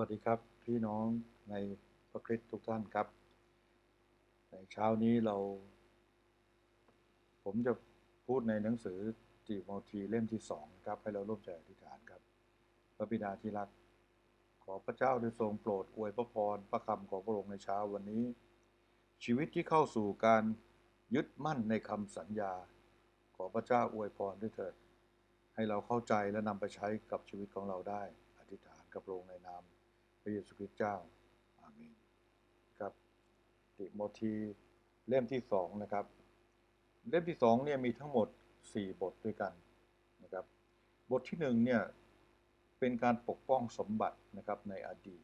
วัสดีครับ พี่น้องในพระคริสต์ทุกท่านครับ ในเช้านี้เรา ผมจะพูดในหนังสือติโมธีเล่มที่สองครับ ให้เราร่วมใจอธิษฐานครับ พระบิดาที่รัก ขอพระเจ้าได้ทรงโปรดอวยพระพรพระคำของพระองค์ในเช้าวันนี้ ชีวิตที่เข้าสู่การยึดมั่นในคำสัญญา ขอพระเจ้าอวยพรด้วยเถิด ให้เราเข้าใจและนำไปใช้กับชีวิตของเราได้อธิษฐานกับพระองค์ในนาม ระเยซูคริสต์เจ้า อาเมนครับ ติโมธีเล่มที่สองนะครับ เล่มที่สองเนี่ยมีทั้งหมด4บทด้วยกันนะครับ บทที่หนึ่งเนี่ยเป็นการปกป้องสมบัตินะครับในอดีต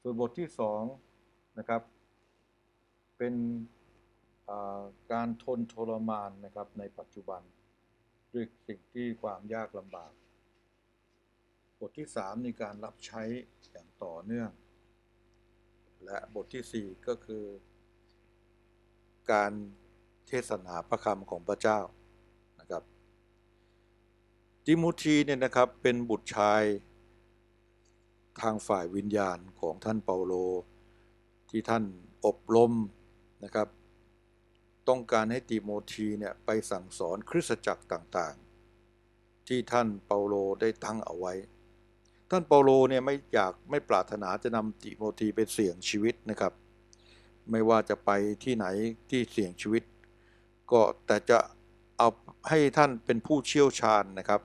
ส่วนบทที่สองนะครับ เป็นาการทนทรมานนะครับในปัจจุบัน ด้วยสิ่งที่ความยากลำบาก บทที่สามในการรับใช้อย่างต่อเนื่อง และบทที่สี่ก็คือ การเทศนาพระคำของพระเจ้านะครับติโมธีเนี่ยนะครับเป็นบุตรชายทางฝ่ายวิญญาณของท่านเปาโล ที่ท่านอบรมนะครับ ต้องการให้ติโมธีเนี่ยไปสั่งสอนคริสตจักรต่างๆ ที่ท่านเปาโลได้ตั้งเอาไว้ ท่านเปาโลเนี่ยไม่อยากไม่ปรารถนาจะนำติโมธีไปเสี่ยงชีวิตนะครับ ไม่ว่าจะไปที่ไหนที่เสี่ยงชีวิต ก็แต่จะเอาให้ท่านเป็นผู้เชี่ยวชาญนะครับ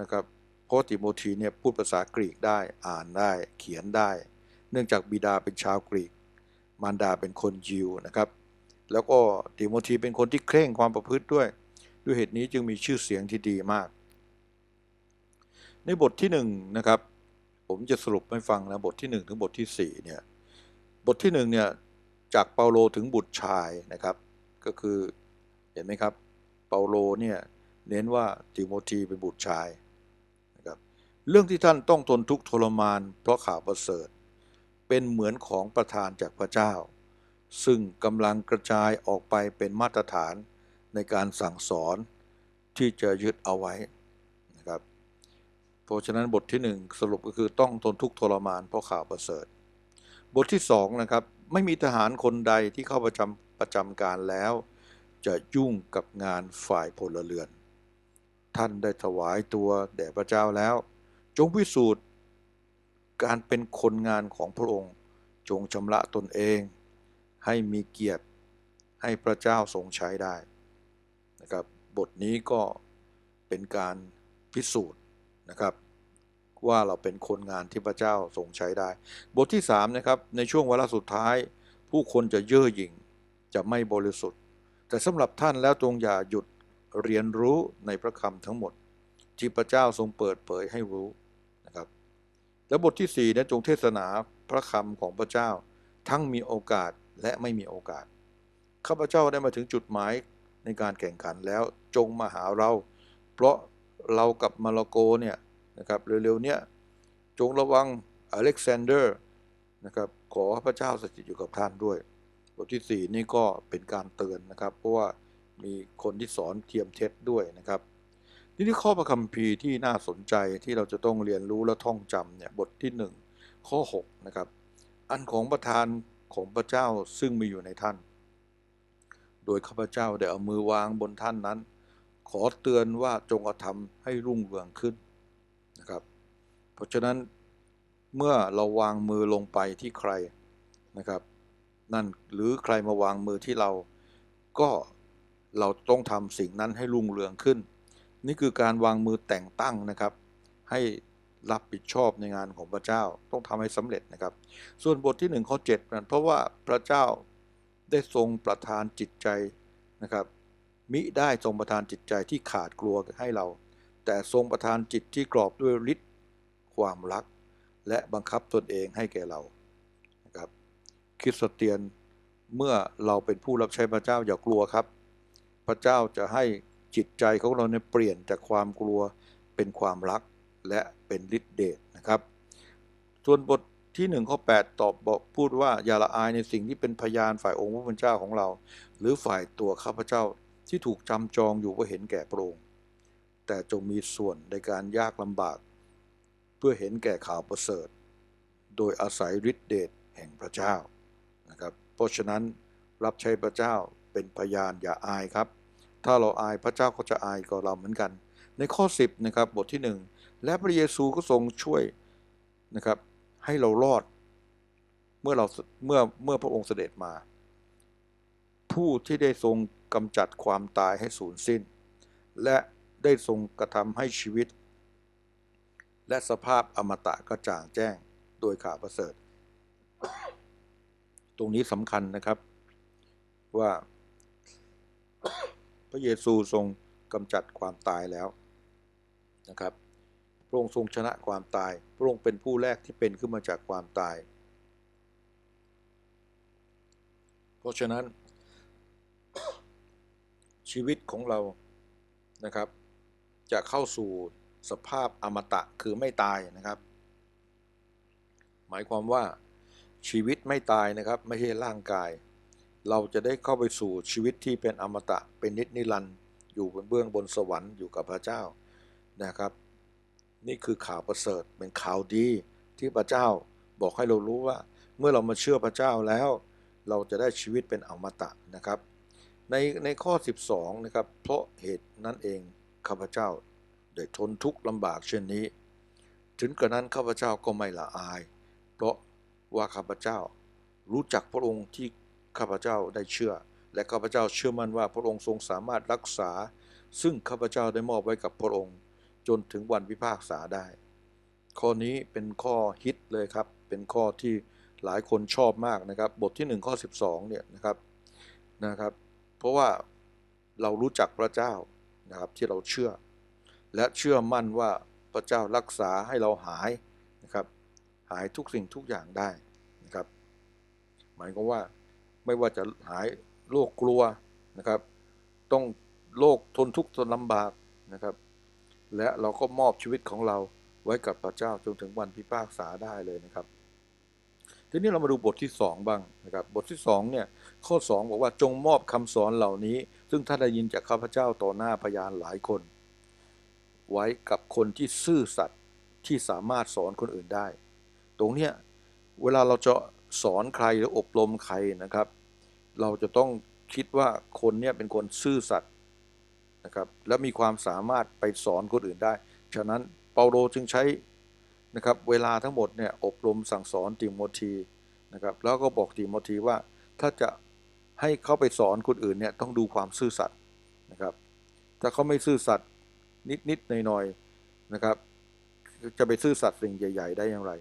นะครับเพราะติโมธีเนี่ยพูดภาษากรีกได้อ่านได้เขียนได้ เนื่องจากบิดาเป็นชาวกรีก มารดาเป็นคนยิวนะครับ แล้วก็ติโมธีเป็นคนที่เคร่งความประพฤติด้วย ด้วยเหตุนี้จึงมีชื่อเสียงที่ดีมาก ในบทที่หนึ่งนะครับ ผมจะสรุปให้ฟังนะบทที่หนึ่งถึงบทที่สี่เนี่ยบทที่หนึ่งเนี่ยจากเปาโลถึงบุตรชายนะครับ ก็คือเห็นไหมครับ เปาโลเนี่ยเน้นว่าติโมธีเป็นบุตรชายนะครับเรื่องที่ท่านต้องทนทุกข์ทรมาน เพราะข่าวประเสริฐ เป็นเหมือนของประทานจากพระเจ้า ซึ่งกำลังกระจายออกไปเป็นมาตรฐานในการสั่งสอนที่จะยึดเอาไว้ เพราะฉะนั้นบทที่หนึ่งสรุปก็คือต้องทนทุกข์ทรมานเพราะข่าวประเสริฐ บทที่สองนะครับไม่มีทหารคนใดที่เข้าประจำประจำการแล้ว จะยุ่งกับงานฝ่ายพลเรือน ท่านได้ถวายตัวแด่พระเจ้าแล้ว จงพิสูจน์การเป็นคนงานของพระองค์ จงชำระตนเอง ให้มีเกียรติให้พระเจ้าทรงใช้ได้นะครับบทนี้ก็เป็นการพิสูจน์ นะครับ ว่าเราเป็นคนงานที่พระเจ้าทรงใช้ได้ บทที่3นะครับในช่วงเวลาสุดท้าย ผู้คนจะเย่อหยิ่งจะไม่บริสุทธิ์ แต่สำหรับท่านแล้วจงอย่าหยุดเรียนรู้ในพระคำทั้งหมด ที่พระเจ้าทรงเปิดเผยให้รู้นะครับ แล้วบทที่4นะจงเทศนาพระคำของพระเจ้า ทั้งมีโอกาสและไม่มีโอกาสข้าพเจ้าได้มาถึงจุดหมายในการแข่งขันแล้วจงมาหาเรา เพราะ เรากับมาระโกเนี่ยนะครับเร็วๆเนี้ยจงระวังอเล็กซานเดอร์นะครับขอพระเจ้าสถิตอยู่กับท่านด้วยบทที่ 4 นี่ก็เป็นการเตือนนะครับ เพราะว่ามีคนที่สอนเทียมเท็จด้วยนะครับทีนี้ข้อประคัมภีร์ที่น่าสนใจที่เราจะต้องเรียนรู้และท่องจำเนี่ยบทที่ 1 ข้อ6นะครับอันของประทานของพระเจ้าซึ่งมีอยู่ในท่าน โดยข้าพเจ้าได้เอามือวางบนท่านนั้น ขอเตือนว่าจงกระทำให้รุ่งเรืองขึ้นนะครับ เพราะฉะนั้นเมื่อเราวางมือลงไปที่ใครนะครับ นั่นหรือใครมาวางมือที่เรา ก็เราต้องทำสิ่งนั้นให้รุ่งเรืองขึ้น นี่คือการวางมือแต่งตั้งนะครับ ให้รับผิดชอบในงานของพระเจ้าต้องทำให้สำเร็จนะครับ ส่วนบทที่1ข้อ7นั้นเพราะว่าพระเจ้าได้ทรงประทานจิตใจนะครับ มิได้ทรงประทานจิตใจที่ขาดกลัวให้เรา แต่ทรงประทานจิตที่กรอบด้วยฤทธิ์ความรัก และบังคับตนเองให้แก่เรานะครับคริสเตียนเมื่อเราเป็นผู้รับใช้พระเจ้าอย่ากลัวครับ พระเจ้าจะให้จิตใจของเราเนี่ยเปลี่ยนจากความกลัวเป็นความรักและเป็นฤทธิเดชนะครับ ส่วนบทที่1ข้อ8ตอบบอกพูดว่าอย่าละอายในสิ่งที่เป็นพยานฝ่ายองค์พระผู้เป็นเจ้าของเรา หรือฝ่ายตัวข้าพเจ้า ที่ถูกจำจองอยู่ว่าเห็นแก่พระองค์แต่จงมีส่วนในการยากลำบาก เพื่อเห็นแก่ข่าวประเสริฐ โดยอาศัยฤทธิเดชแห่งพระเจ้านะครับเพราะฉะนั้นรับใช้พระเจ้าเป็นพยานอย่าอายครับ ถ้าเราอายพระเจ้าก็จะอายกับเราเหมือนกัน ในข้อ 10นะครับบทที่ 1 และพระเยซูก็ทรงช่วยนะครับให้เรารอดเมื่อเราเมื่อเมื่อพระองค์เสด็จมา ผู้ที่ได้ทรง กำจัดความตายให้สูญสิ้น และได้ทรงกระทำให้ชีวิต และสภาพอมตะกระจ่างแจ้งโดยข่าวประเสริฐ ตรงนี้สำคัญนะครับว่าพระเยซูทรงกำจัดความตายแล้วนะครับ พระองค์ทรงชนะความตาย พระองค์เป็นผู้แรกที่เป็นขึ้นมาจากความตาย เพราะฉะนั้น ชีวิตของเรานะครับ จะเข้าสู่สภาพอมตะคือไม่ตายนะครับ หมายความว่าชีวิตไม่ตายนะครับ ไม่ใช่ร่างกาย เราจะได้เข้าไปสู่ชีวิตที่เป็นอมตะเป็นนิจนิรันดร์อยู่บนเบื้องบนสวรรค์อยู่กับพระเจ้านะครับ นี่คือข่าวประเสริฐเป็นข่าวดีที่พระเจ้าบอกให้เรารู้ว่า เมื่อเรามาเชื่อพระเจ้าแล้ว เราจะได้ชีวิตเป็นอมตะนะครับ ในในข้อ 12 นะครับ เพราะเหตุนั้นเองข้าพเจ้าได้ทนทุกข์ลำบากเช่นนี้ ถึงกระนั้นข้าพเจ้าก็ไม่ละอาย เพราะว่าข้าพเจ้ารู้จักพระองค์ที่ข้าพเจ้าได้เชื่อ และข้าพเจ้าเชื่อมั่นว่าพระองค์ทรงสามารถรักษา ซึ่งข้าพเจ้าได้มอบไว้กับพระองค์ จนถึงวันพิพากษาได้ ข้อนี้เป็นข้อฮิตเลยครับ เป็นข้อที่หลายคนชอบมากนะครับ บทที่1ข้อ12เนี่ยนะครับนะครับ เพราะว่าเรารู้จักพระเจ้านะครับที่เราเชื่อ และเชื่อมั่นว่าพระเจ้ารักษาให้เราหายนะครับ หายทุกสิ่งทุกอย่างได้นะครับ หมายความว่าไม่ว่าจะหายโรคกลัวนะครับ ต้องโรคทนทุกข์ทนลำบากนะครับ และเราก็มอบชีวิตของเราไว้กับพระเจ้าจนถึงวันพิพากษาได้เลยนะครับ ทีนี้เรามาดูบทที่2บ้างนะครับบทที่2เนี่ยข้อ2บอกว่าจงมอบคำสอนเหล่านี้ ซึ่งท่านได้ยินจากข้าพเจ้าต่อหน้าพยานหลายคน ไว้กับคนที่ซื่อสัตย์ที่สามารถสอนคนอื่นได้ ตรงเนี้ยเวลาเราจะสอนใครหรืออบรมใครนะครับ เราจะต้องคิดว่าคนเนี้ยเป็นคนซื่อสัตย์นะครับและมีความสามารถไปสอนคนอื่นได้ ฉะนั้นเปาโลจึงใช้ นะครับเวลาทั้งหมดเนี่ยอบรมสั่งสอนติโมธีนะครับแล้วก็บอกติโมธีว่าถ้าจะให้เขาไปสอนคนอื่นเนี่ยต้องดูความซื่อสัตย์นะครับ ถ้าเขาไม่ซื่อสัตย์นิดๆหน่อยๆนะครับ จะไปซื่อสัตย์สิ่งใหญ่ ๆ ได้อย่างไร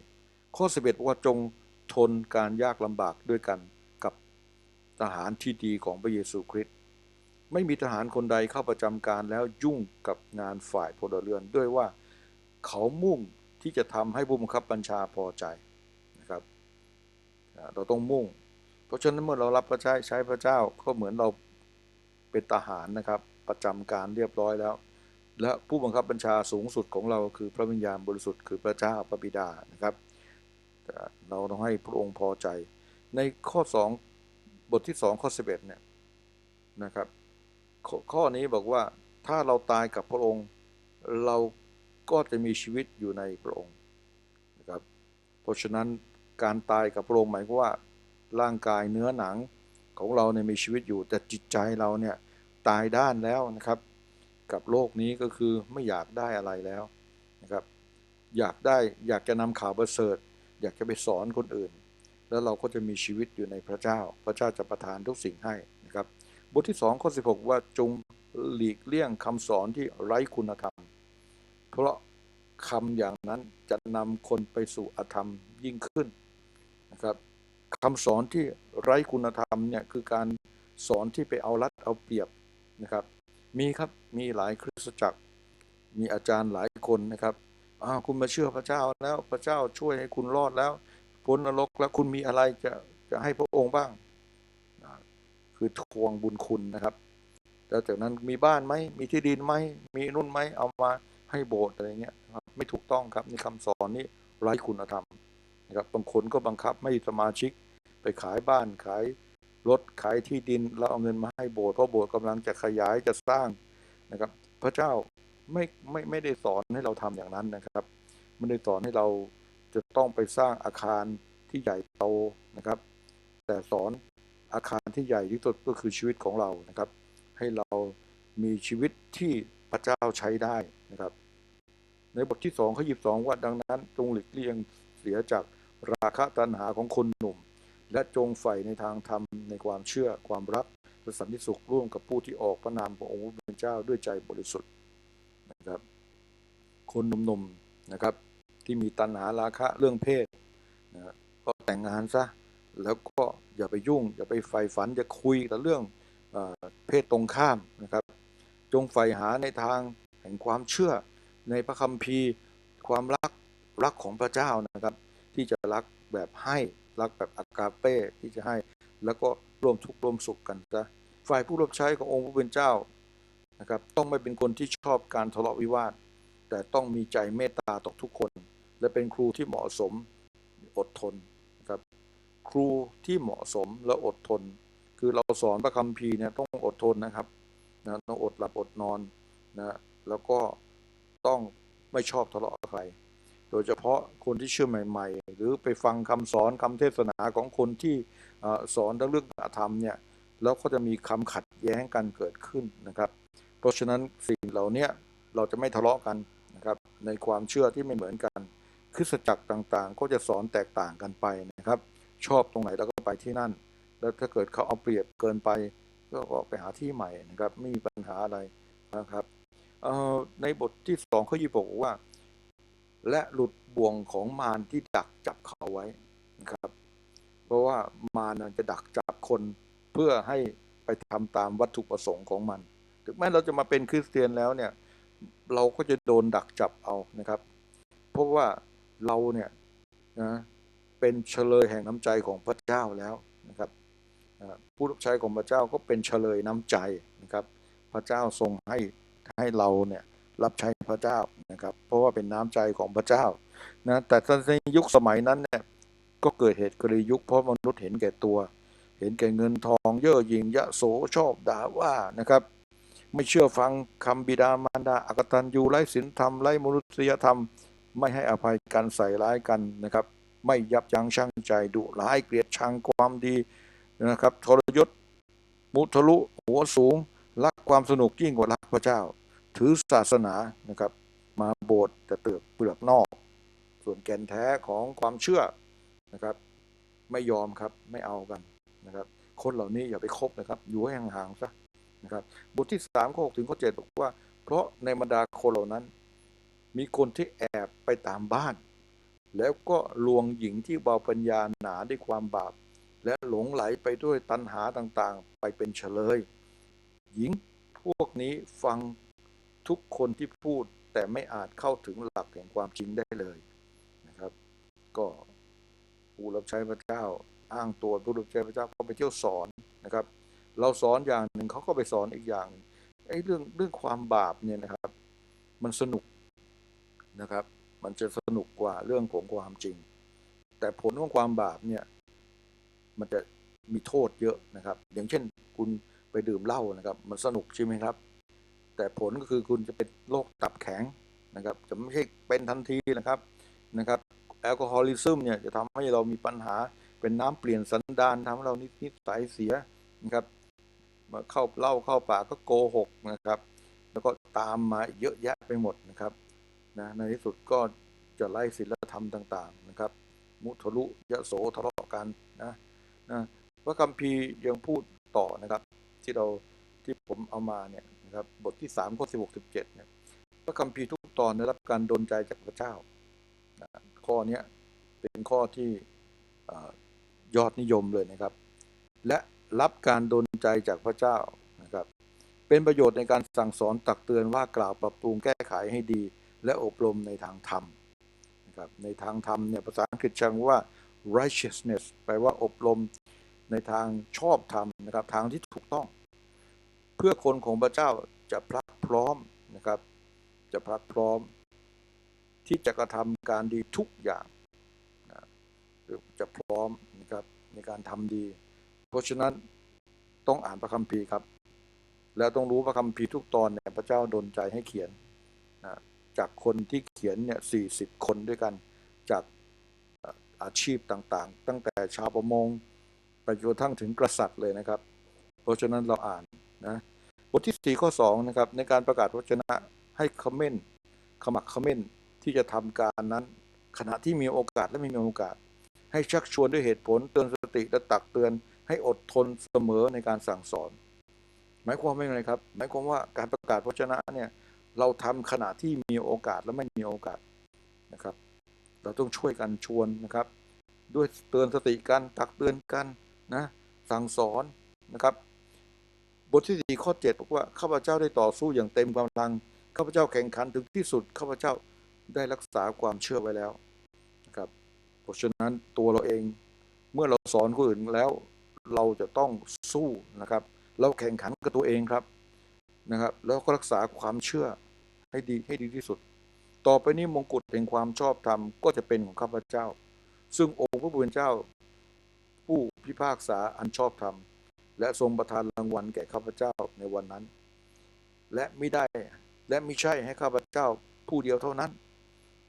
ข้อ 11บอกว่าจงทนการยากลำบากด้วยกันกับทหารที่ดีของพระเยซูคริสต์ไม่มีทหารคนใดเข้าประจำการแล้วยุ่งกับงานฝ่ายพลเรือนด้วยว่าเขามุ่ง ที่จะทำให้ผู้บังคับบัญชาพอใจนะครับ เราต้องมุ่ง เพราะฉะนั้นเมื่อเรารับพระใช้ใช้พระเจ้าก็เหมือนเราเป็นทหารนะครับ ประจำการเรียบร้อยแล้ว และผู้บังคับบัญชาสูงสุดของเราคือพระวิญญาณบริสุทธิ์คือพระเจ้าพระบิดานะครับ เราต้องให้พระองค์พอใจ ในข้อ 2 บทที่ 2 ข้อ 11เนี่ยนะครับขข้อนี้บอกว่าถ้าเราตายกับพระองค์เรา ก็จะมีชีวิตอยู่ในพระองค์นะครับ เพราะฉะนั้นการตายกับพระองค์หมายความว่าร่างกายเนื้อหนังของเราเนี่ยมีชีวิตอยู่ แต่จิตใจเราเนี่ยตายด้านแล้วนะครับ กับโลกนี้ก็คือไม่อยากได้อะไรแล้วนะครับ อยากได้อยากจะนำข่าวประเสริฐ อยากจะไปสอนคนอื่น แล้วเราก็จะมีชีวิตอยู่ในพระเจ้า พระเจ้าจะประทานทุกสิ่งให้นะครับ บทที่2ข้อ16 ว่าจงหลีกเลี่ยงคำสอนที่ไร้คุณธรรม เพราะคำอย่างนั้นจะนำคนไปสู่อธรรมยิ่งขึ้นนะครับคำสอนที่ไร้คุณธรรมเนี่ยคือการสอนที่ไปเอารัดเอาเปรียบนะครับ มีครับมีหลายคริสตจักร มีอาจารย์หลายคนนะครับอ้าวคุณมาเชื่อพระเจ้าแล้วพระเจ้าช่วยให้คุณรอดแล้วพ้นนรกแล้วคุณมีอะไรจะจะให้พระองค์บ้าง คือทวงบุญคุณนะครับแล้วจากนั้นมีบ้านไหมมีที่ดินไหมมีนุ่นไหมเอามา ให้โบสถ์อะไรเงี้ยครับไม่ถูกต้องครับนี่คำสอนนี้ไร้คุณธรรมนะครับบางคนก็บังคับไม่สมาชิกไปขายบ้านขายรถขายที่ดินแล้วเอาเงินมาให้โบสถ์เพราะโบสถ์กำลังจะขยายจะสร้างนะครับ พระเจ้าไม่ไม่ไม่ได้สอนให้เราทำอย่างนั้นนะครับไม่ได้สอนให้เราจะต้องไปสร้างอาคารที่ใหญ่โตนะครับ แต่สอนอาคารที่ใหญ่ที่สุดก็คือชีวิตของเรานะครับ ให้เรามีชีวิตที่ พระเจ้าใช้ได้นะครับ ในบทที่สองข้อยีบสองว่าดังนั้น จงหลีกเลี่ยงเสียจากราคะตัณหาของคนหนุ่ม และจงใฝ่ในทางธรรมในความเชื่อความรักและสันติสุขร่วมกับผู้ที่ออกพระนามขององค์พระเจ้าด้วยใจบริสุทธิ์นะครับ คนหนุ่มๆนะครับ ที่มีตัณหาราคะเรื่องเพศนะก็แต่งงานซะแล้วก็อย่าไปยุ่ง อย่าไปใฝ่ฝันอย่าคุยแต่เรื่องเอเพศตรงข้ามนะครับ งใฝ่หาในทางแห่งความเชื่อในพระคัมภีร์ ความรักรักของพระเจ้านะครับ ที่จะรักแบบให้รักแบบอากาเป้ที่จะให้ แล้วก็ร่วมทุกข์ร่วมสุขกันซะฝ่ายผู้รับใช้ขององค์พระผู้เป็นเจ้านะครับ ต้องไม่เป็นคนที่ชอบการทะเลาะวิวาท แต่ต้องมีใจเมตตาต่อทุกคน และเป็นครูที่เหมาะสมอดทนนะครับ ครูที่เหมาะสมและอดทน คือเราสอนพระคัมภีร์เนี่ยต้องอดทนนะครับ นะต้องอดหลับอดนอนนะแล้วก็ต้องไม่ชอบทะเลาะกับใคร โดยเฉพาะคนที่เชื่อใหม่ ๆ หรือไปฟังคำสอนคำเทศนาของคนที่อสอนเรื่องธรรมเนี่ยแล้วก็จะมีคำขัดแย้งกันเกิดขึ้นนะครับ เพราะฉะนั้นสิ่งเหล่านี้เราจะไม่ทะเลาะกันนะครับในความเชื่อที่ไม่เหมือนกันคริสตจักรต่างๆ ก็จะสอนแตกต่างกันไปนะครับ ชอบตรงไหนเราก็ไปที่นั่น แล้วถ้าเกิดเขาเอาเปรียบเกินไป ก็ก็ไปหาที่ใหม่นะครับ ไม่มีปัญหาอะไรนะครับในบทที่สองเข้อยี่บอกว่า และหลุดบ่วงของมารที่ดักจับเขาไว้นะครับ เพราะว่ามารน่ะจะดักจับคนเพื่อให้ไปทำตามวัตถุประสงค์ของมัน ถึงแม้เราจะมาเป็นคริสเตียนแล้วเนี่ย เราก็จะโดนดักจับเอานะครับ เพราะว่าเราเนี่ยนะเป็นเฉลยแห่งน้ำใจของพระเจ้าแล้วนะครับ ผู้รับใช้ของพระเจ้าก็เป็นเฉลยน้ำใจนะครับ พระเจ้าทรงให้ให้เราเนี่ยรับใช้พระเจ้านะครับ เพราะว่าเป็นน้ำใจของพระเจ้านะแต่ในยุคสมัยนั้นเนี่ยก็เกิดเหตุกรียุคเพราะมนุษย์เห็นแก่ตัว เห็นแก่เงินทองเย่อหยิ่งยะโสชอบด่าว่านะครับ ไม่เชื่อฟังคำบิดามารดาอากตันยูไร้ศีลธรรมไร้มนุษยธรรม ไม่ให้อภัยกันใส่ร้ายกันนะครับ ไม่ยับยั้งชั่งใจดุร้ายเกลียดชังความดี นะครับทรยศ มุทะลุ หัวสูง รักความสนุกยิ่งกว่ารักพระเจ้า ถือศาสนานะครับ มาโบสถ์แต่เตือกเปลือกนอก ส่วนแก่นแท้ของความเชื่อนะครับ ไม่ยอมครับไม่เอากันนะครับ คนเหล่านี้อย่าไปคบนะครับ อยู่ให้ห่างๆซะนะครับบทที่สามข้อหกถึงข้อเจ็ดบอกว่า เพราะในบรรดาคนเหล่านั้น มีคนที่แอบไปตามบ้าน แล้วก็ลวงหญิงที่เบาปัญญาหนาด้วยความบาป และหลงไหลไปด้วยตัณหาต่างๆ ไปเป็นเฉลย หญิงพวกนี้ฟังทุกคนที่พูดแต่ไม่อาจเข้าถึงหลักแห่งความจริงได้เลยนะครับ ก็ผู้รับใช้พระเจ้าอ้างตัวผู้รับใช้พระเจ้าก็ไปเที่ยวสอนนะครับ เราสอนอย่างหนึ่งเขาก็ไปสอนอีกอย่างหนึ่งไอ้เรื่องเรื่องความบาปเนี่ยนะครับ มันสนุกนะครับ มันจะสนุกกว่าเรื่องของความจริง แต่ผลของความบาปเนี่ย มันจะมีโทษเยอะนะครับ อย่างเช่นคุณไปดื่มเหล้านะครับ มันสนุกใช่ไหมครับ แต่ผลก็คือคุณจะเป็นโรคตับแข็งนะครับ จะไม่ใช่เป็นทันทีนะครับนะครับแอลกอฮอลิซึมเนี่ยจะทำให้เรามีปัญหาเป็นน้ำเปลี่ยนสันดานทำให้เรานินิสัยเสียนะครับมาเข้าเหล้าเข้าปากก็โกหกนะครับ แล้วก็ตามมาเยอะแยะไปหมดนะครับนะในที่สุดก็จะไล่ศีลธรรมต่าง ๆ นะครับ มุทะลุยะโสทะเลาะกันนะ นะพระคัมภีร์ยังพูดต่อนะครับ ที่เราที่ผมเอามาเนี่ยนะครับบทที่3ข้อ16 17เนี่ยพระคัมภีร์ทุกตอนได้รับการดลใจจากพระเจ้านะข้อนี้เป็นข้อที่อยอดนิยมเลยนะครับ และรับการดลใจจากพระเจ้านะครับ เป็นประโยชน์ในการสั่งสอนตักเตือนว่ากล่าวปรับปรุงแก้ไขให้ดี และอบรมในทางธรรมนะครับในทางธรรมเนี่ยภาษาอังกฤษช้คำว่า righteousness แปลว่าอบรมในทางชอบธรรมนะครับ ทางที่ถูกต้อง เพื่อคนของพระเจ้าจะพลักพร้อมนะครับ จะพลักพร้อม ที่จะกระทำการดีทุกอย่างนะจะพร้อมนะครับในการทำดี เพราะฉะนั้นต้องอ่านพระคัมภีร์ครับ แล้วต้องรู้พระคัมภีร์ทุกตอนเนี่ยพระเจ้าดลใจให้เขียนนะจากคนที่เขียนเนี่ยสี่สิบคนด้วยกัน จาก อาชีพต่างๆ ตั้งแต่ชาวประมงไปจนกระทั่งถึงกษัตริย์เลยนะครับ เพราะฉะนั้นเราอ่านนะบทที่ 4 ข้อ2นะครับในการประกาศวจนะให้คอมเมนต์ขมักคอมเมนต์ที่จะทำการนั้น ขณะที่มีโอกาสและไม่มีโอกาส ให้ชักชวนด้วยเหตุผลเตือนสติและตักเตือนให้อดทนเสมอในการสั่งสอน หมายความว่าอย่างไรครับ หมายความว่าการประกาศวจนะเนี่ยเราทำขณะที่มีโอกาสและไม่มีโอกาสนะครับ เราต้องช่วยกันชวนนะครับ ด้วยเตือนสติกันตักเตือนกันนะสั่งสอนนะครับ บทที่สี่ข้อ7บอกว่าข้าพเจ้าได้ต่อสู้อย่างเต็มกำลังข้าพเจ้าแข่งขันถึงที่สุดข้าพเจ้าได้รักษาความเชื่อไว้แล้วนะครับเพราะฉะนั้นตัวเราเองเมื่อเราสอนคนอื่นแล้วเราจะต้องสู้นะครับ เราแข่งขันกับตัวเองครับนะครับ แล้วก็รักษาความเชื่อให้ดีให้ดีที่สุด ต่อไปนี้มงกุฎแห่งความชอบธรรมก็จะเป็นของข้าพเจ้า ซึ่งองค์พระผู้เป็นเจ้า ผู้พิพากษาอันชอบธรรม และทรงประทานรางวัลแก่ข้าพเจ้าในวันนั้น และไม่ได้และไม่ใช่ให้ข้าพเจ้าผู้เดียวเท่านั้น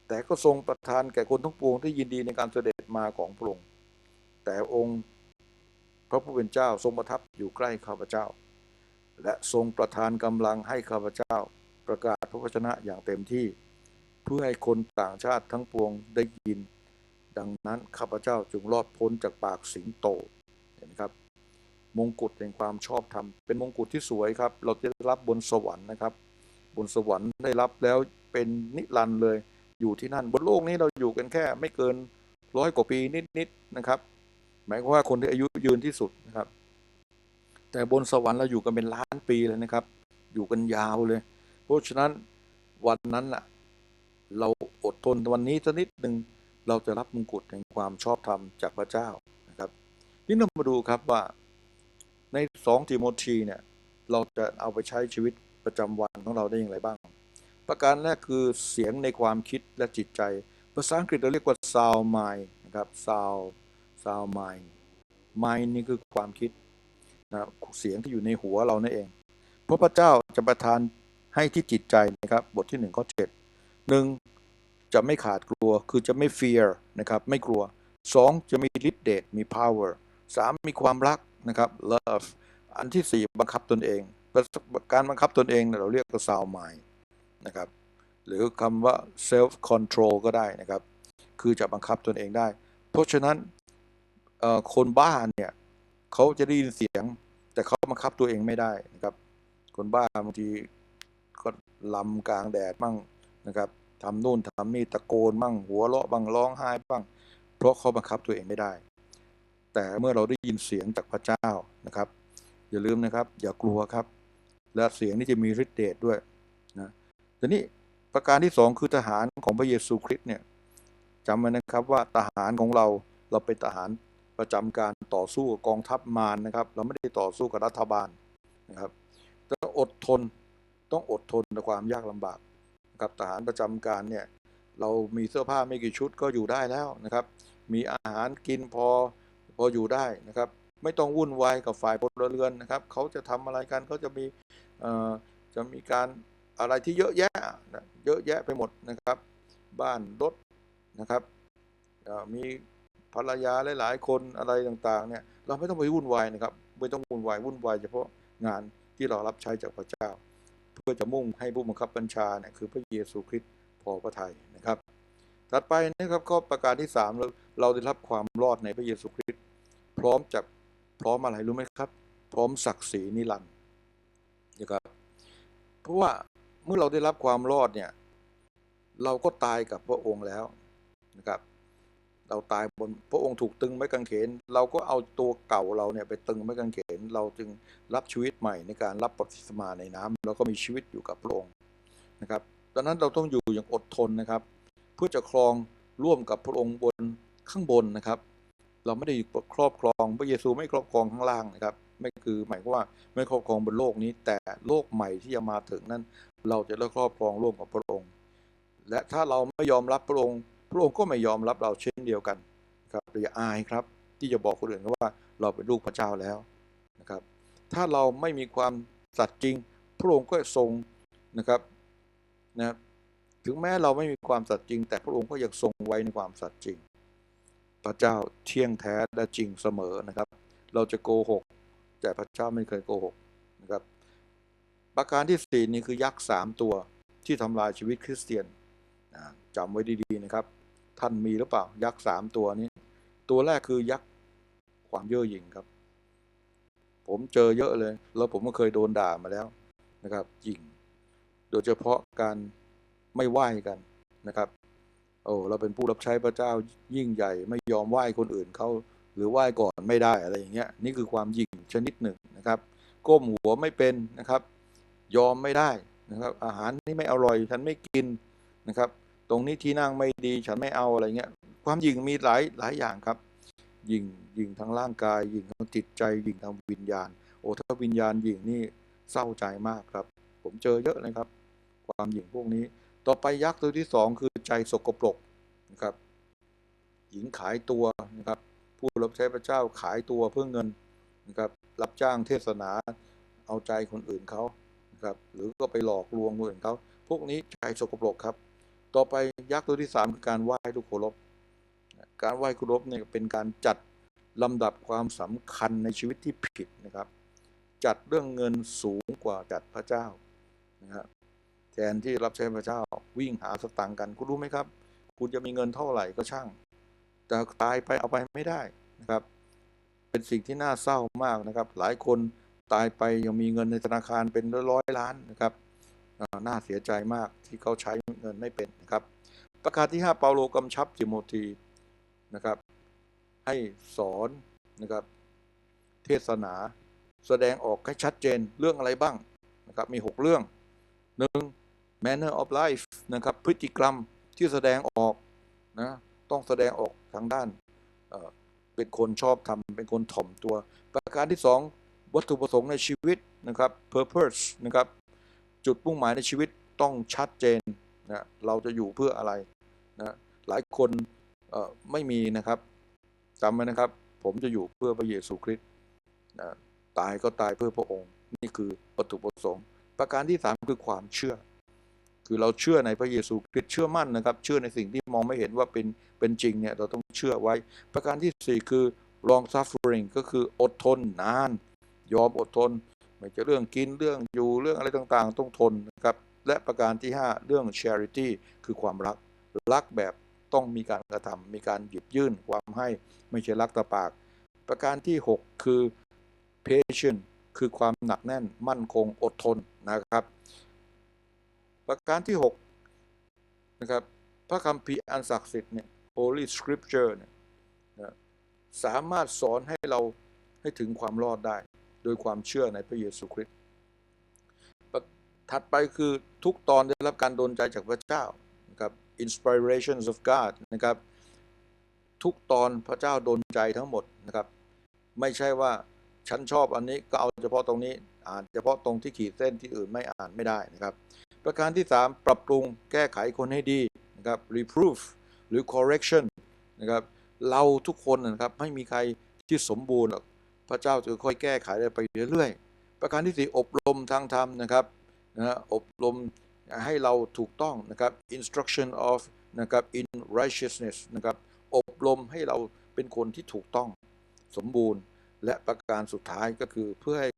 แต่ก็ทรงประทานแก่คนทั้งปวงที่ยินดีในการเสด็จมาของพระองค์แต่องค์พระผู้เป็นเจ้าทรงประทับอยู่ใกล้ข้าพเจ้า และทรงประทานกำลังให้ข้าพเจ้าประกาศพระวจนะอย่างเต็มที่ พื่อให้คนต่างชาติทั้งปวงได้ยิน ดังนั้นข้าพเจ้าจึงรอดพ้นจากปากสิงโตเห็นไหมครับ มงกุฎแห่งความชอบธรรมเป็นมงกุฎที่สวยครับ เราจะได้รับบนสวรรค์นะครับ บนสวรรค์ได้รับแล้วเป็นนิรันดร์เลยอยู่ที่นั่น บนโลกนี้เราอยู่กันแค่ไม่เกินร้อยกว่าปีนิดๆนะครับ หมายความว่าคนที่อายุยืนที่สุดนะครับ แต่บนสวรรค์เราอยู่กันเป็นล้านปีเลยนะครับ อยู่กันยาวเลย เพราะฉะนั้นวันนั้นน่ะ เราอดทนวันนี้สักนิดหนึ่งเราจะรับมงกุฎแห่งความชอบธรรมจากพระเจ้านะครับนี่เรามาดูครับว่าในสองทิโมธีเนี่ยเราจะเอาไปใช้ชีวิตประจำวันของเราได้อย่างไรบ้าง ประการแรกคือเสียงในความคิดและจิตใจ ภาษาอังกฤษเราเรียกว่า sound mind นะครับ sound sound mind mind นี่คือความคิดนะเสียงที่อยู่ในหัวเรานั่นเองเพราะพระเจ้าจะประทานให้ที่จิตใจนะครับ บทที่หนึ่งข้อเจ็ด หนึ่งจะไม่ขาดกลัวคือจะไม่ fear นะครับไม่กลัวสองจะมีฤทธิ์เดชมี power สามมีความรักนะครับ love อันที่สี่บังคับตนเอง การบังคับตนเองเราเรียกว่า sound mind นะครับหรือคำว่า self control ก็ได้นะครับ คือจะบังคับตนเองได้ เพราะฉะนั้นคนบ้าเนี่ยเขาจะได้ยินเสียง แต่เขาบังคับตัวเองไม่ได้นะครับ คนบ้าบางทีก็ลำกลางแดดบ้างนะครับ ทำนู่นทำนี่ตะโกนบ้างหัวเราะบ้างร้องไห้บ้าง เพราะเขาบังคับตัวเองไม่ได้ แต่เมื่อเราได้ยินเสียงจากพระเจ้านะครับ อย่าลืมนะครับ อย่ากลัวครับ และเสียงนี้จะมีฤทธิ์เดชด้วยนะทีนี้ประการที่สองคือทหารของพระเยซูคริสต์เนี่ยจำไว้นะครับว่าทหารของเราเราเป็นทหารประจำการต่อสู้กับกองทัพมารนะครับ เราไม่ได้ต่อสู้กับรัฐบาลนะครับต้องอดทนต้องอดทนในความยากลำบาก นะครับทหารประจำการเนี่ยเรามีเสื้อผ้าไม่กี่ชุดก็อยู่ได้แล้วนะครับ มีอาหารกินพอพออยู่ได้นะครับ ไม่ต้องวุ่นวายกับฝ่ายพลเรือนนะครับเขาจะทำอะไรกันเขาจะมีจะมีการอะไรที่เยอะแยะเยอะแยะไปหมดนะครับ บ้านรถนะครับมีภรรยาหลาย ๆ คนอะไรต่าง ๆ เนี่ย เราไม่ต้องไปวุ่นวายนะครับ ไม่ต้องวุ่นวายวุ่นวายเฉพาะงานที่เรารับใช้จากพระเจ้า พื่อจะมุ่งให้ผู้บังคับบัญชาเนี่ยคือพระเยซูคริสต์พอพระทัยนะครับ ถัดไปนะครับข้อประการที่3เราเราได้รับความรอดในพระเยซูคริสต์พร้อมจากพร้อมอะไรรู้ไหมครับ พร้อมศักดิ์ศรีนิรันดร์นะครับเพราะว่าเมื่อเราได้รับความรอดเนี่ยเราก็ตายกับพระองค์แล้วนะครับ เราตายบนพระองค์ถูกตึงไม้กางเขน เราก็เอาตัวเก่าเราเนี่ยไปตึงไม้กางเขน เราจึงรับชีวิตใหม่ในการรับปฏิสมาในน้ำเราก็มีชีวิตอยู่กับพระองค์นะครับดังนั้นเราต้องอยู่อย่างอดทนนะครับ เพื่อจะครองร่วมกับพระองค์บนข้างบนนะครับ เราไม่ได้ครอบครองพระเยซูไม่ครอบครองข้างล่างนะครับ ไม่คือหมายว่าไม่ครอบครองบนโลกนี้ แต่โลกใหม่ที่จะมาถึงนั้น เราจะได้ครอบครองร่วมกับพระองค์ และถ้าเราไม่ยอมรับพระองค์ พระองค์ก็ไม่ยอมรับเราเช่นเดียวกันครับอย่าอายครับที่จะบอกคนอื่นว่าเราเป็นลูกพระเจ้าแล้วนะครับ ถ้าเราไม่มีความสัตย์จริง พระองค์ก็ทรงนะครับนะถึงแม้เราไม่มีความสัตย์จริง แต่พระองค์ก็ยังทรงไว้ในความสัตย์จริง พระเจ้าเที่ยงแท้และจริงเสมอนะครับ เราจะโกหก แต่พระเจ้าไม่เคยโกหกนะครับ ประการที่สี่นี่คือยักษ์สามตัวที่ทำลายชีวิตคริสเตียนจำไว้ดีๆนะครับ ท่านมีหรือเปล่า ยักษ์สามตัวนี้ ตัวแรกคือยักษ์ความเย่อหยิ่งครับ ผมเจอเยอะเลย แล้วผมก็เคยโดนด่ามาแล้วนะครับหยิ่ง โดยเฉพาะการไม่ไหว้กันนะครับโอ้เราเป็นผู้รับใช้พระเจ้ายิ่งใหญ่ ไม่ยอมไหว้คนอื่นเขาหรือไหว้ก่อนไม่ได้อะไรอย่างเงี้ยนี่คือความหยิ่งชนิดหนึ่งนะครับ ก้มหัวไม่เป็นนะครับ ยอมไม่ได้นะครับ อาหารนี่ไม่อร่อยฉันไม่กินนะครับ ตรงนี้ที่นั่งไม่ดีฉันไม่เอาอะไรเงี้ย ความหยิ่งมีหลายหลายอย่างครับหยิ่งหยิ่งทางร่างกายหยิ่งทางจิตใจหยิ่งทางวิญญาณ โอ้ถ้าวิญญาณหยิ่งนี่เศร้าใจมากครับ ผมเจอเยอะเลยครับ ความหยิ่งพวกนี้ ต่อไปยักษ์ตัวที่สองคือใจสกปรกนะครับ หญิงขายตัวนะครับผู้รับใช้พระเจ้าขายตัวเพื่อเงินนะครับรับจ้างเทศนาเอาใจคนอื่นเขานะครับหรือก็ไปหลอกลวงคนอื่นเขาพวกนี้ใจสกปรกครับ ต่อไปยักษ์ตัวที่สามคือการไหว้ทุกเคารพการไหว้เคารพเนี่ยเป็นการจัดลำดับความสำคัญในชีวิตที่ผิดนะครับ จัดเรื่องเงินสูงกว่าจัดพระเจ้านะครับแทนที่รับใช้พระเจ้าวิ่งหาสตังค์กัน คุณรู้ไหมครับ คุณจะมีเงินเท่าไหร่ก็ช่าง แต่ตายไปเอาไปไม่ได้นะครับ เป็นสิ่งที่น่าเศร้ามากนะครับ หลายคนตายไปยังมีเงินในธนาคารเป็นร้อยล้านนะครับ น่าเสียใจมากที่เขาใช้เงินไม่เป็นนะครับ ประการที่ 5 เปาโลกำชับติโมธีนะครับ ให้สอนนะครับ เทศนาแสดงออกให้ชัดเจนเรื่องอะไรบ้างนะครับ มี 6 เรื่องหนึ่ง manner of life นะครับ พฤติกรรมที่แสดงออกนะต้องแสดงออกทางด้านเเป็นคนชอบทำเป็นคนถ่อมตัว ประการที่ 2 วัตถุประสงค์ในชีวิตนะครับ purpose นะครับ จุดมุ่งหมายในชีวิตต้องชัดเจนนะเราจะอยู่เพื่ออะไรนะหลายคนไม่มีนะครับจำไว้นะครับ ผมจะอยู่เพื่อพระเยซูคริสต์นะตายก็ตายเพื่อพระองค์ นี่คือวัตถุประสงค์ ประการที่ 3 คือความเชื่อ คือเราเชื่อในพระเยซูคริสต์เชื่อมั่นนะครับ เชื่อในสิ่งที่มองไม่เห็นว่าเป็นเป็นจริงเนี่ยเราต้องเชื่อไว้ ประการที่ 4 คือ long suffering ก็คืออดทนนาน ยอมอดทน ไม่จะเรื่องกินเรื่องอยู่เรื่องอะไรต่างๆ ต้องทนนะครับ และประการที่ 5 เรื่อง charity คือความรัก รักแบบต้องมีการกระทำมีการหยิบยื่นความให้ไม่ใช่รักตะปาก ประการที่ 6 คือ patience คือความหนักแน่นมั่นคงอดทนนะครับ ประการที่ 6 นะครับ พระคัมภีร์อันศักดิ์สิทธิ์เนี่ย Holy Scripture เนี่ยสามารถสอนให้เราให้ถึงความรอดได้ โดยความเชื่อในพระเยซูคริสต์ถัดไปคือทุกตอนได้รับการดลใจจากพระเจ้านะครับ inspirations of God นะครับ ทุกตอนพระเจ้าดลใจทั้งหมดนะครับ ไม่ใช่ว่าฉันชอบอันนี้ก็เอาเฉพาะตรงนี้อ่านเฉพาะตรงที่ขีดเส้นที่อื่นไม่อ่านไม่ได้นะครับ ประการที่ 3 ปรับปรุงแก้ไขคนให้ดีนะครับ reproof หรือ correction นะครับ เราทุกคนนะครับไม่มีใครที่สมบูรณ์หรอก พระเจ้าจะค่อยแก้ไขไปเรื่อยๆ ประการที่ 4 อบรมทางธรรมนะครับนะอบรมให้เราถูกต้องนะครับ instruction of นะครับ in righteousness นะครับ อบรมให้เราเป็นคนที่ถูกต้องสมบูรณ์ และประการสุดท้ายก็คือเพื่อให้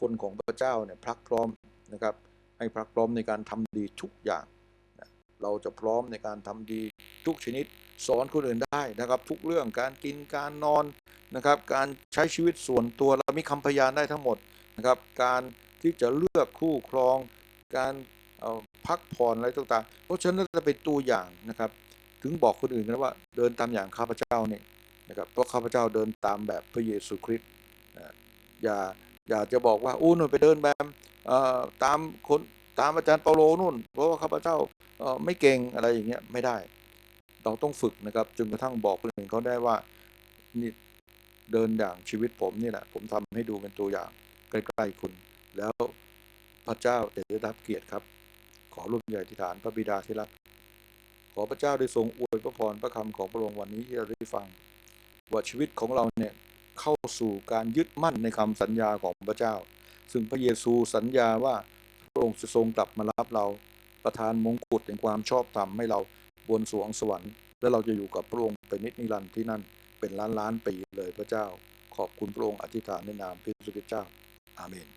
คนของพระเจ้าเนี่ยพรักพร้อมนะครับ ให้พรักพร้อมในการทำดีทุกอย่าง เราจะพร้อมในการทำดี ทุกชนิดสอนคนอื่นได้นะครับ ทุกเรื่องการกินการนอนนะครับ การใช้ชีวิตส่วนตัวเรามีคำพยานได้ทั้งหมดนะครับ การที่จะเลือกคู่ครอง การพักผ่อนอะไรต่างๆ เพราะฉะนั้นจะเป็นตัวอย่างนะครับ ถึงบอกคนอื่นนะว่าเดินตามอย่างข้าพเจ้าเนี่ยนะครับเพราะข้าพเจ้าเดินตามแบบพระเยซูคริสต์อย่าอย่าจะบอกว่าอู้นู่นไปเดินแบบตามคนตามอาจารย์เปาโลนู่น เพราะว่าข้าพเจ้าไม่เก่งอะไรอย่างเงี้ยไม่ได้ เราต้องฝึกนะครับจนกระทั่งบอกคนอื่นเขาได้ว่านี่เดินอย่างชีวิตผมนี่แหละผมทำให้ดูเป็นตัวอย่างใกล้ๆคุณ แล้วพระเจ้าจะได้รับเกียรติครับ ขอร่วมใหญ่ที่ฐานพระบิดาที่รักขอพระเจ้าได้ทรงอวยพระพรพระคำของพระองค์วันนี้ที่เราได้ฟัง ว่าชีวิตของเราเนี่ยเข้าสู่การยึดมั่นในคำสัญญาของพระเจ้า ซึ่งพระเยซูสัญญาว่าพระองค์จะทรงกลับมารับเราประทานมงกุฎแห่งความชอบธรรมให้เรา บนสวงสวรรค์ และเราจะอยู่กับพระองค์ไปนิจนิรันดร์ที่นั่นเป็นล้านล้านปีเลยพระเจ้า ขอบคุณพระองค์อธิษฐานในนามพระเยซูคริเจ้า อาเมน